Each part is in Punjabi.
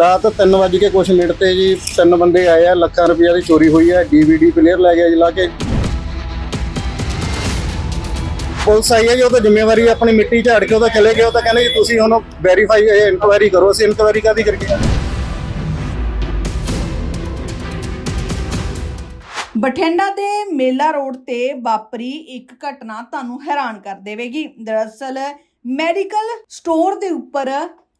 ਰਾਤ 3 ਵਜੇ ਕੇ ਕੁਛ ਮਿੰਟ ਤੇ ਜੀ ਤਿੰਨ ਬੰਦੇ ਆਏ ਆ, ਲੱਖਾਂ ਰੁਪਈਆ ਦੀ ਚੋਰੀ ਹੋਈ ਹੈ ਡੀਵੀਡੀ ਪਲੇਅਰ ਲੈ ਗਿਆ ਜੀ ਲਾ ਕੇ। ਪੁਲਿਸ ਆਈ ਹੈ ਜੀ, ਉਹ ਤਾਂ ਜ਼ਿੰਮੇਵਾਰੀ ਆਪਣੀ ਮਿੱਟੀ ਝਾੜ ਕੇ ਉਹ ਤਾਂ ਚਲੇ ਗਏ, ਉਹ ਤਾਂ ਕਹਿੰਦੇ ਜੀ ਤੁਸੀਂ ਹੁਣ ਵੈਰੀਫਾਈ ਇਨਕੁਆਇਰੀ ਕਰੋ, ਅਸੀਂ ਇਨਕੁਆਇਰੀ ਕਾਦੀ ਕਰਕੇ ਬਠਿੰਡਾ ਦੇ ਮੇਲਾ ਰੋਡ ਤੇ ਵਾਪਰੀ ਇੱਕ ਘਟਨਾ ਤੁਹਾਨੂੰ ਹੈਰਾਨ ਕਰ ਦੇਵੇਗੀ। ਦਰਅਸਲ ਮੈਡੀਕਲ ਸਟੋਰ ਦੇ ਉੱਪਰ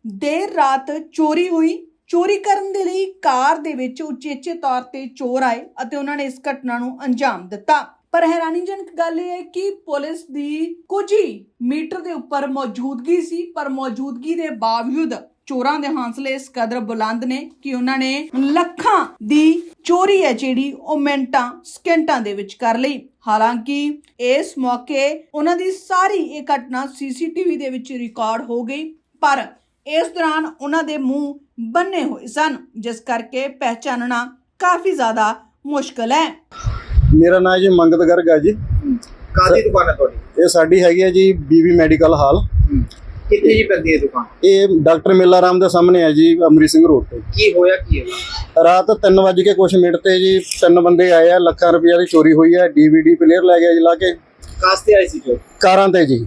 ਦੇਰ ਰਾਤ ਚੋਰੀ ਹੋਈ। ਚੋਰੀ ਕਰਨ ਦੇ ਲਈ ਕਾਰ ਦੇ ਵਿੱਚ ਉਚੇਚੇ ਤੌਰ ਤੇ ਚੋਰ ਆਏ ਅਤੇ ਉਹਨਾਂ ਨੇ ਇਸ ਘਟਨਾ ਨੂੰ ਅੰਜਾਮ ਦਿੱਤਾ। ਪਰ ਹੈਰਾਨੀਜਨਕ ਗੱਲ ਇਹ ਹੈ ਕਿ ਪੁਲਿਸ ਦੀ ਕੁਝ ਹੀ ਮੀਟਰ ਦੇ ਉੱਪਰ ਮੌਜੂਦਗੀ ਸੀ, ਪਰ ਮੌਜੂਦਗੀ ਦੇ ਬਾਵਜੂਦ ਚੋਰਾਂ ਦੇ ਹੌਸਲੇ ਇਸ ਕਦਰ ਬੁਲੰਦ ਨੇ ਕਿ ਉਹਨਾਂ ਨੇ ਲੱਖਾਂ ਦੀ ਚੋਰੀ ਹੈ ਜਿਹੜੀ ਉਹ ਮਿੰਟਾਂ, ਸਕਿੰਟਾਂ ਦੇ ਵਿੱਚ ਕਰ ਲਈ। ਹਾਲਾਂਕਿ ਇਸ ਮੌਕੇ ਉਹਨਾਂ ਦੀ ਸਾਰੀ ਇਹ ਘਟਨਾ ਸੀਸੀਟੀਵੀ ਦੇ ਵਿੱਚ ਰਿਕਾਰਡ ਹੋ ਗਈ, ਪਰ ਇਸ ਦੌਰਾਨ ਉਹਨਾਂ ਦੇ ਮੂੰਹ ਬੰਨੇ ਹੋਏ ਸਨ ਜਿਸ ਕਰਕੇ ਪਹਿਚਾਨਣਾ ਕਾਫੀ ਜ਼ਿਆਦਾ ਮੁਸ਼ਕਲ ਹੈ। ਮੇਰਾ ਨਾਮ ਜੀ ਮੰਗਤ ਗਰਗ ਆ ਜੀ। ਕਾਦੀ ਦੁਕਾਨ ਹੈ ਤੁਹਾਡੀ? ਇਹ ਸਾਡੀ ਹੈਗੀ ਹੈ ਜੀ ਬੀਬੀ ਮੈਡੀਕਲ ਹਾਲ। ਕਿੱਥੇ ਜੀ ਪੈਂਦੀ ਹੈ ਦੁਕਾਨ? ਇਹ ਡਾਕਟਰ ਮੇਲਾ ਰਾਮ ਦੇ ਸਾਹਮਣੇ ਹੈ ਜੀ ਅਮਰੀ ਸਿੰਘ ਰੋਡ ਤੇ। ਕੀ ਹੋਇਆ ਕੀ ਹੈ? ਰਾਤ 3 ਵਜੇ ਕੇ ਕੁਛ ਮਿੰਟ ਤੇ ਜੀ ਤਿੰਨ ਬੰਦੇ ਆਏ ਆ ਲੱਖਾਂ ਰੁਪਈਆ ਦੀ ਚੋਰੀ ਹੋਈ ਹੈ ਡੀਵੀਡੀ ਪਲੇਅਰ ਲੈ ਗਿਆ ਜੀ ਲਾ ਕੇ। ਕਾਸਤੇ ਆਈ ਸੀ ਜੋ? ਕਾਰਾਂ ਤੇ ਜੀ।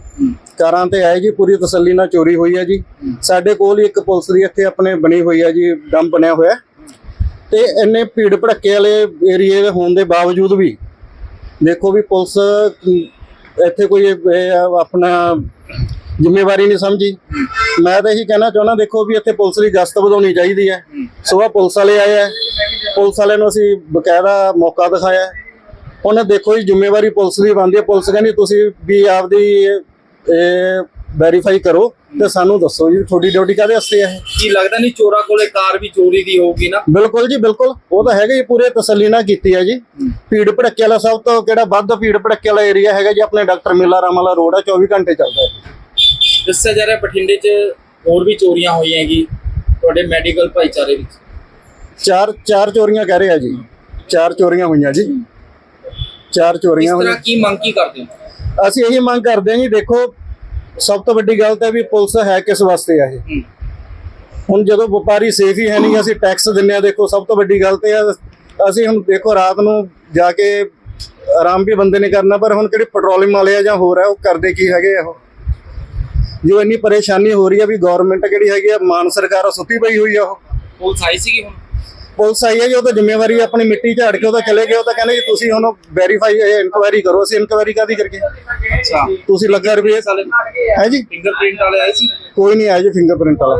ਕਾਰਾਂ ਤੇ ਆਏ ਜੀ, ਪੂਰੀ ਤਸੱਲੀ ਨਾਲ ਚੋਰੀ ਹੋਈ ਹੈ ਜੀ। ਸਾਡੇ ਕੋਲ ਹੀ ਇੱਕ ਪੁਲਿਸ ਦੀ ਇੱਥੇ ਆਪਣੇ ਬਣੀ ਹੋਈ ਹੈ ਜੀ, ਡੰਪ ਬਣਿਆ ਹੋਇਆ ਤੇ ਇੰਨੇ ਭੀੜ ਭੜੱਕੇ ਵਾਲੇ ਏਰੀਏ ਦੇ ਹੋਣ ਦੇ ਬਾਵਜੂਦ ਵੀ ਦੇਖੋ ਵੀ ਪੁਲਿਸ ਇੱਥੇ ਕੋਈ ਆਪਣਾ ਜ਼ਿੰਮੇਵਾਰੀ ਨਹੀਂ ਸਮਝੀ। ਮੈਂ ਤਾਂ ਇਹੀ ਕਹਿਣਾ ਚਾਹੁੰਦਾ, ਦੇਖੋ ਵੀ ਇੱਥੇ ਪੁਲਿਸ ਦੀ ਗਸ਼ਤ ਵਧਾਉਣੀ ਚਾਹੀਦੀ ਹੈ। ਸਵੇਰ ਪੁਲਿਸ ਵਾਲੇ ਆਏ ਆ ਪੁਲਿਸ ਵਾਲਿਆਂ ਨੂੰ ਅਸੀਂ ਬਕਾਇਦਾ ਮੌਕਾ ਦਿਖਾਇਆ ਉਹਨੇ ਦੇਖੋ ਜੀ, ਜ਼ਿੰਮੇਵਾਰੀ ਪੁਲਿਸ ਦੀ ਬਣਦੀ ਹੈ। ਪੁਲਿਸ ਕਹਿੰਦੀ, ਤੁਸੀਂ ਵੀ ਆਪਦੀ ਇਹ ਵੈਰੀਫਾਈ ਕਰੋ ਤੇ ਸਾਨੂੰ ਦੱਸੋ ਜੀ ਤੁਹਾਡੀ ਡਿਊਟੀ ਕਾਹਦੇ ਵਾਸਤੇ ਹੈ ਕੀ ਲੱਗਦਾ ਨਹੀਂ ਚੋਰਾਂ ਕੋਲੇ ਕਾਰ ਵੀ ਚੋਰੀ ਦੀ ਹੋਊਗੀ ਨਾ? ਬਿਲਕੁਲ ਜੀ ਬਿਲਕੁਲ। ਉਹ ਤਾਂ ਹੈਗਾ ਜੀ ਪੂਰੇ ਤਸੱਲੀ ਨਾਲ ਕੀਤੀ ਹੈ ਜੀ। ਭੀੜ ਭੜੱਕੇ ਵਾਲਾ ਸਭ ਤੋਂ ਕਿਹੜਾ ਵੱਧ ਭੀੜ ਭੜੱਕੇ ਵਾਲਾ ਏਰੀਆ ਹੈਗਾ ਜੀ ਆਪਣੇ ਡਾਕਟਰ ਮੇਲਾ ਰਾਮ ਵਾਲਾ ਰੋਡ ਹੈ 24 ਘੰਟੇ ਚੱਲਦਾ ਹੈ ਦੱਸਿਆ ਜਾ ਰਿਹਾ ਬਠਿੰਡੇ 'ਚ ਹੋਰ ਵੀ ਚੋਰੀਆਂ ਹੋਈਆਂ ਹੈਗੀ ਤੁਹਾਡੇ ਮੈਡੀਕਲ ਭਾਈਚਾਰੇ ਵਿੱਚ। ਚਾਰ ਚਾਰ ਚੋਰੀਆਂ ਕਹਿ ਰਹੇ ਆ ਜੀ। ਚਾਰ ਚੋਰੀਆਂ ਹੋਈਆਂ ਜੀ। ਚਾਰ ਇਸ ਚੋਰੀਆਂ ਤਰ੍ਹਾਂ ਹੋਈਆਂ। ਕੀ ਮੰਗ ਕੀ ਕਰਦੇ ਹੋ? ਅਸੀਂ ਇਹੀ ਮੰਗ ਕਰਦੇ ਹਾਂ ਜੀ ਦੇਖੋ ਸਭ ਤੋਂ ਵੱਡੀ ਗੱਲ ਤਾਂ ਵੀ ਪੁਲਿਸ ਹੈ ਕਿਸ ਵਾਸਤੇ ਆ ਇਹ? ਹੂੰ। ਹੁਣ ਜਦੋਂ ਵਪਾਰੀ ਸੇਫ ਹੀ ਹੈ ਨਹੀਂ ਅਸੀਂ ਟੈਕਸ ਦਿੰਨੇ ਆ ਦੇਖੋ ਸਭ ਤੋਂ ਵੱਡੀ ਗੱਲ ਤੇ ਆ ਅਸੀਂ ਹੁਣ ਦੇਖੋ ਰਾਤ ਨੂੰ ਜਾ ਕੇ ਆਰਾਮ ਵੀ ਬੰਦੇ ਨੇ ਕਰਨਾ ਪਰ ਹੁਣ ਕਿਹੜੇ ਪੈਟਰੋਲਿੰਗ ਵਾਲੇ ਆ ਜਾਂ ਹੋਰ ਆ ਉਹ ਕਰਦੇ ਕੀ ਹੈਗੇ ਆ ਉਹ? ਜੋ ਇੰਨੀ ਪਰੇਸ਼ਾਨੀ ਹੋ ਰਹੀ ਆ ਵੀ ਗਵਰਨਮੈਂਟ ਕਿਹੜੀ ਹੈਗੀ ਆ ਮਾਨ ਸਰਕਾਰ ਸੁੱਤੀ ਪਈ ਹੋਈ ਆ ਉਹ। ਪੁਲਿਸ ਆਈ ਸੀਗੀ ਹੁਣ? ਪੁਲਿਸ ਆਈ ਹੈ ਜੀ ਉਹ ਤਾਂ ਜ਼ਿੰਮੇਵਾਰੀ ਆਪਣੀ ਮਿੱਟੀ ਝਾੜ ਕੇ ਉਹ ਤਾਂ ਚਲੇ ਗਏ ਉਹ ਤਾਂ ਕਹਿੰਦੇ ਜੀ ਤੁਸੀਂ ਹੁਣ ਵੈਰੀਫਾਈ ਇਨਕੁਆਇਰੀ ਕਰੋ ਅਸੀਂ ਇਨਕੁਆਇਰੀ ਕਾਦੀ ਕਰਕੇ ਅੱਛਾ। ਤੁਸੀਂ ਲੱਗਾ ਰੁਪਏ? ਸਾਲੇ ਹੈ ਜੀ? ਫਿੰਗਰਪ੍ਰਿੰਟ ਵਾਲੇ ਆਏ ਸੀ? ਕੋਈ ਨਹੀਂ ਆਇਆ ਜੀ ਫਿੰਗਰਪ੍ਰਿੰਟ ਵਾਲਾ।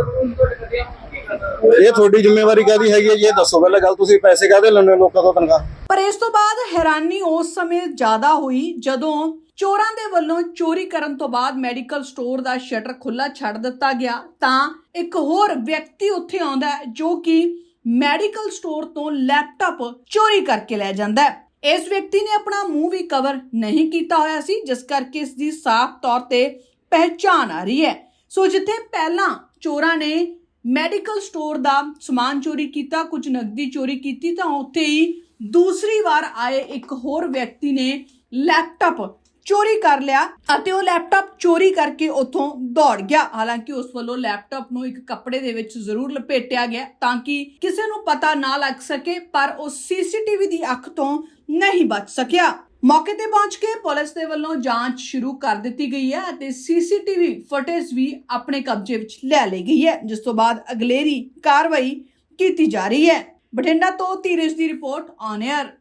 ਇਹ ਤੁਹਾਡੀ ਜ਼ਿੰਮੇਵਾਰੀ ਕਾਦੀ ਹੈਗੀ ਹੈ ਜੀ ਇਹ ਦੱਸੋ ਪਹਿਲਾਂ ਗੱਲ ਤੁਸੀਂ ਪੈਸੇ ਕਾਦੇ ਲੈਣੇ ਲੋਕਾਂ ਤੋਂ ਤਨਖਾਹ? ਪਰ ਇਸ ਤੋਂ ਬਾਅਦ ਹੈਰਾਨੀ ਉਸ ਸਮੇਂ ਜ਼ਿਆਦਾ ਹੋਈ ਜਦੋਂ ਚੋਰਾਂ ਦੇ ਵੱਲੋਂ ਚੋਰੀ ਕਰਨ ਤੋਂ ਬਾਅਦ ਮੈਡੀਕਲ ਸਟੋਰ ਦਾ ਸ਼ਟਰ ਖੁੱਲਾ ਛੱਡ ਦਿੱਤਾ ਗਿਆ। ਤਾਂ ਇੱਕ ਹੋਰ ਵਿਅਕਤੀ ਉੱਥੇ ਆਉਂਦਾ ਜੋ ਕਿ ਮੈਡੀਕਲ ਸਟੋਰ ਤੋਂ ਲੈਪਟਾਪ ਚੋਰੀ ਕਰਕੇ ਲੈ ਜਾਂਦਾ ਹੈ। ਇਸ ਵਿਅਕਤੀ ਨੇ ਆਪਣਾ ਮੂੰਹ ਵੀ ਕਵਰ ਨਹੀਂ ਕੀਤਾ ਹੋਇਆ ਸੀ, ਜਿਸ ਕਰਕੇ ਇਸ ਦੀ ਸਾਫ਼ ਤੌਰ ਤੇ ਪਹਿਚਾਣ ਆ ਰਹੀ ਹੈ। ਸੋ ਜਿੱਥੇ ਪਹਿਲਾਂ ਚੋਰਾਂ ਨੇ ਮੈਡੀਕਲ ਸਟੋਰ ਦਾ ਸਮਾਨ ਚੋਰੀ ਕੀਤਾ, ਕੁਝ ਨਕਦੀ ਚੋਰੀ ਕੀਤੀ, ਤਾਂ ਉੱਥੇ ਹੀ ਦੂਸਰੀ ਵਾਰ ਆਏ ਇੱਕ ਹੋਰ ਵਿਅਕਤੀ ਨੇ ਲੈਪਟਾਪ ਚੋਰੀ ਕਰ ਲਿਆ ਅਤੇ ਉਹ ਲੈਪਟਾਪ ਚੋਰੀ ਕਰਕੇ ਉੱਥੋਂ ਦੌੜ ਗਿਆ। ਹਾਲਾਂਕਿ ਉਸ ਵੱਲੋਂ ਲੈਪਟਾਪ ਨੂੰ ਇੱਕ ਕੱਪੜੇ ਦੇ ਵਿੱਚ ਜ਼ਰੂਰ ਲਪੇਟਿਆ ਗਿਆ ਤਾਂ ਕਿ ਕਿਸੇ ਨੂੰ ਪਤਾ ਨਾ ਲੱਗ ਸਕੇ, ਪਰ ਉਹ ਸੀਸੀਟੀਵੀ ਦੀ ਅੱਖ ਤੋਂ ਨਹੀਂ ਬਚ ਸਕਿਆ। ਮੌਕੇ ਤੇ ਪਹੁੰਚ ਕੇ ਪੁਲਿਸ ਦੇ ਵੱਲੋਂ ਜਾਂਚ ਸ਼ੁਰੂ ਕਰ ਦਿੱਤੀ ਗਈ ਹੈ ਅਤੇ ਸੀਸੀਟੀਵੀ ਫੁਟੇਜ ਵੀ ਆਪਣੇ ਕਬਜ਼ੇ ਵਿੱਚ ਲੈ ਲਈ ਗਈ ਹੈ, ਜਿਸ ਤੋਂ ਬਾਅਦ ਅਗਲੇਰੀ ਕਾਰਵਾਈ ਕੀਤੀ ਜਾ ਰਹੀ ਹੈ। ਬਠਿੰਡਾ ਤੋਂ ਧੀਰਜ ਦੀ ਰਿਪੋਰਟ ਔਨ 에ਅਰ